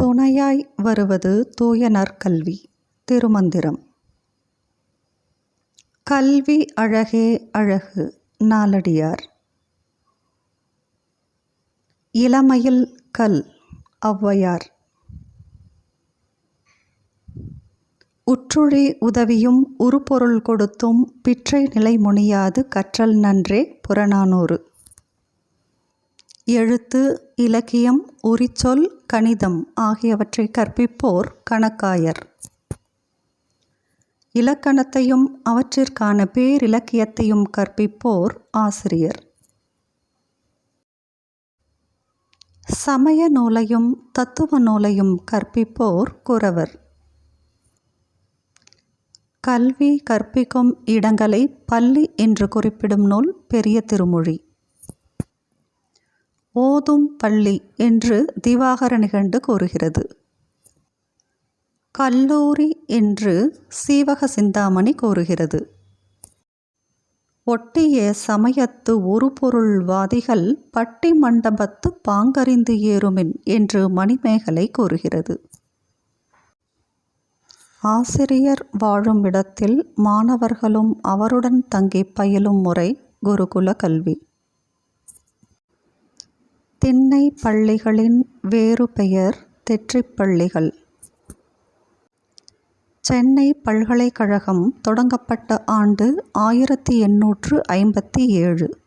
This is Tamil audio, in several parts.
துணையாய் வருவது தூய நற்கல்வி திருமந்திரம். கல்வி அழகே அழகு நாலடியார் இளமையில் கல் ஔவையார். உற்றுழி உதவியும் உருப்பொருள் கொடுத்தும் பிற்றை நிலை முனியாது கற்றல் நன்றே புறநானூறு. எழுத்து இலக்கியம் உரிச்சொல் கணிதம் ஆகியவற்றை கற்பிப்போர் கணக்காயர். இலக்கணத்தையும் அவற்றிற்கான பேரிலக்கியத்தையும் கற்பிப்போர் ஆசிரியர். சமய நூலையும் தத்துவ நூலையும் கற்பிப்போர் குறவர். கல்வி கற்பிக்கும் இடங்களை பள்ளி என்று குறிப்பிடும் நூல் பெரிய திருமொழி. ஓதும் பள்ளி என்று திவாகர நிகண்டு கூறுகிறது. கல்லூரி என்று சீவக சிந்தாமணி கூறுகிறது. ஒட்டிய சமயத்து ஒரு பொருள்வாதிகள் பட்டி மண்டபத்து பாங்கறிந்து ஏறுமின் என்று மணிமேகலை கூறுகிறது. ஆசிரியர் வாழும் இடத்தில் மாணவர்களும் அவருடன் தங்கி பயிலும் முறை குருகுல கல்வி. திண்ணை பள்ளிகளின் வேறு பெயர் தெற்றிப்பள்ளிகள் சென்னை பல்கலைக்கழகம் தொடங்கப்பட்ட ஆண்டு ஆயிரத்தி எண்ணூற்று ஐம்பத்தி ஏழு.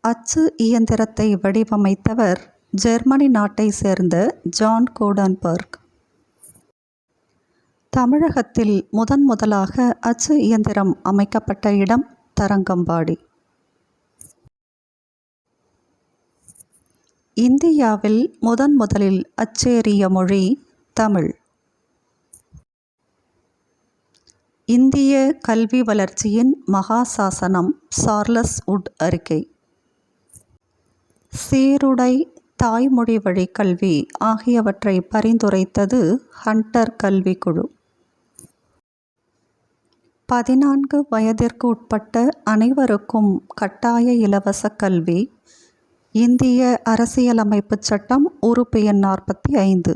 அச்சு இயந்திரத்தை வடிவமைத்தவர் ஜெர்மனி நாட்டை சேர்ந்த ஜான் கோடன்பர்க். தமிழகத்தில் முதன் முதலாக அச்சு இயந்திரம் அமைக்கப்பட்ட இடம் தரங்கம்பாடி. இந்தியாவில் முதன் முதலில் அச்சேறிய மொழி தமிழ். இந்திய கல்வி வளர்ச்சியின் மகா சாசனம் சார்லஸ் உட் அறிக்கை. சீருடை தாய்மொழி வழி கல்வி ஆகியவற்றை பரிந்துரைத்தது ஹண்டர் கல்விக்குழு. பதினான்கு வயதிற்கு உட்பட்ட அனைவருக்கும் கட்டாய இலவச கல்வி இந்திய அரசியலமைப்புச் சட்டம் உறுப்பு எண் நாற்பத்தி ஐந்து.